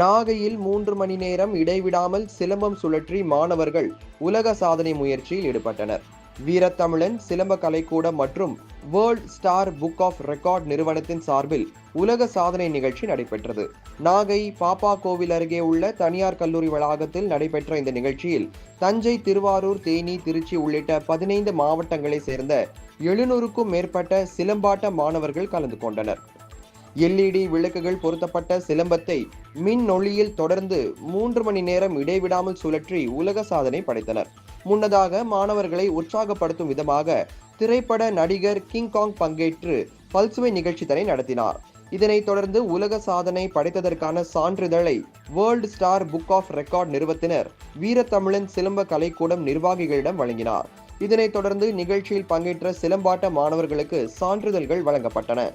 நாகையில் மூன்று மணி நேரம் இடைவிடாமல் சிலம்பம் சுழற்றி மாணவர்கள் உலக சாதனை முயற்சியில் ஈடுபட்டனர். வீரத்தமிழன் சிலம்ப கலைக்கூடம் மற்றும் world star book of record நிறுவனத்தின் சார்பில் உலக சாதனை நிகழ்ச்சி நடைபெற்றது. நாகை பாப்பா கோவில் அருகே உள்ள தனியார் கல்லூரி வளாகத்தில் நடைபெற்ற இந்த நிகழ்ச்சியில் தஞ்சை திருவாரூர் தேனி திருச்சி உள்ளிட்ட பதினைந்து மாவட்டங்களைச் சேர்ந்த எழுநூறுக்கும் மேற்பட்ட சிலம்பாட்ட மாணவர்கள் கலந்து கொண்டனர். எல்இடி விளக்குகள் பொருத்தப்பட்ட சிலம்பத்தை மின் ஒளியில் தொடர்ந்து மூன்று மணி நேரம் இடைவிடாமல் சுழற்றி உலக சாதனை படைத்தனர். முன்னதாக மாணவர்களை உற்சாகப்படுத்தும் விதமாக திரைப்பட நடிகர் கிங்காங் பங்கேற்று பல்சுவை நிகழ்ச்சி தனை நடத்தினார். இதனைத் தொடர்ந்து உலக சாதனை படைத்ததற்கான சான்றிதழை world star book of record நிறுவத்தினர் வீரத்தமிழன் சிலம்ப கலைக்கூடம் நிர்வாகிகளிடம் வழங்கினார். இதனைத் தொடர்ந்து நிகழ்ச்சியில் பங்கேற்ற சிலம்பாட்ட மாணவர்களுக்கு சான்றிதழ்கள் வழங்கப்பட்டன.